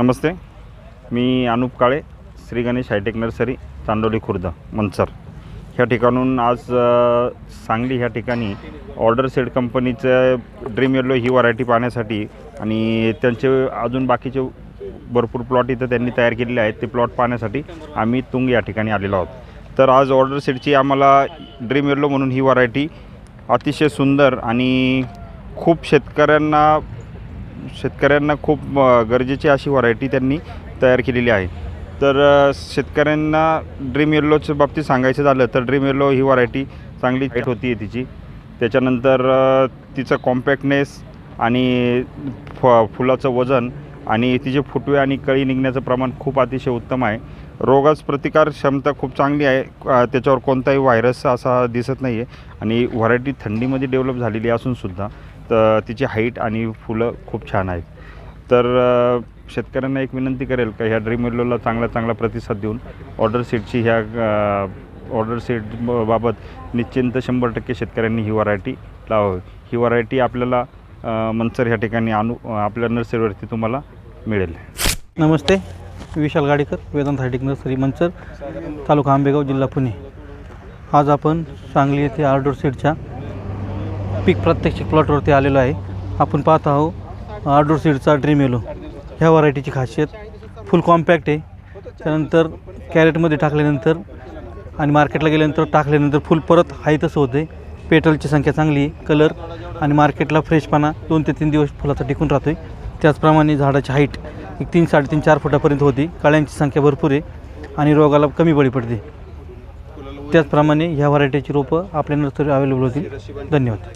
नमस्ते मी Anup Kale Shri Ganesh hi tech nursery Chandoli Khurd Manchar. ह्या ठिकाणून आज सांगली ह्या ठिकाणी ऑर्डर सेड कंपनीचं ड्रीम येलो ही व्हरायटी पाहण्यासाठी आणि त्यांचे अजून बाकीचे भरपूर प्लॉट इथं त्यांनी तयार केलेले आहेत ते प्लॉट पाहण्यासाठी आम्ही तुंग या ठिकाणी आलेलो आहोत. तर आज ऑर्डर सेटची आम्हाला ड्रीम येलो म्हणून ही व्हरायटी अतिशय सुंदर आणि खूप शेतकऱ्यांना शेतकऱ्यांना खूप गरजेची अशी व्हरायटी त्यांनी तयार केलेली आहे. तर शेतकऱ्यांना ड्रीम येल्लोच्या बाबतीत सांगायचं झालं तर ड्रीम येल्लो ही व्हरायटी चांगली हाईट होती आहे तिची. त्याच्यानंतर तिचं कॉम्पॅक्टनेस आणि फ फुलाचं वजन आणि तिचे फुटवे आणि कळी निघण्याचं प्रमाण खूप अतिशय उत्तम आहे. रोगास प्रतिकार क्षमता खूप चांगली आहे. त्याच्यावर कोणताही व्हायरस असा दिसत नाही आहे आणि व्हरायटी थंडीमध्ये डेव्हलप झालेली असूनसुद्धा तर तिची हाईट आणि फुलं खूप छान आहेत. तर शेतकऱ्यांना एक विनंती करेल का ह्या ड्रीम येल्लोला चांगला चांगला प्रतिसाद देऊन ऑर्डर सीटची ह्या ऑर्डर सीट ब- बाबत निश्चिंत शंभर टक्के शेतकऱ्यांनी ही व्हरायटी लावावी. ही व्हरायटी आपल्याला मनसर ह्या ठिकाणी आणू आपल्या नर्सरीवरती तुम्हाला मिळेल. नमस्ते Vishal Gadekar Vedant hi tech nursery Manchar taluka Ambegaon जिल्हा पुणे. आज आपण सांगली येथे ऑर्डर सीटच्या पीक प्रत्यक्ष प्लॉटवरती आलेलं आहे. आपण पाहत आहोत आडोर सीडचा ड्रीम येलो. ह्या व्हरायटीची खासियत फुल कॉम्पॅक्ट आहे. त्यानंतर कॅरेटमध्ये टाकल्यानंतर आणि मार्केटला गेल्यानंतर टाकल्यानंतर फुल परत हाय तसं होते पेटलची संख्या चांगली आहे कलर आणि मार्केटला फ्रेशपणा दोन ते तीन दिवस फुलाचा टिकून राहतो आहे त्याचप्रमाणे झाडाची हाईट एक तीन साडेतीन चार फुटापर्यंत होती. काळ्यांची संख्या भरपूर आहे आणि रोगाला कमी बळी पडते. त्याचप्रमाणे ह्या व्हरायटीची रोपं आपल्या नर्सरी अवेलेबल होतील. धन्यवाद.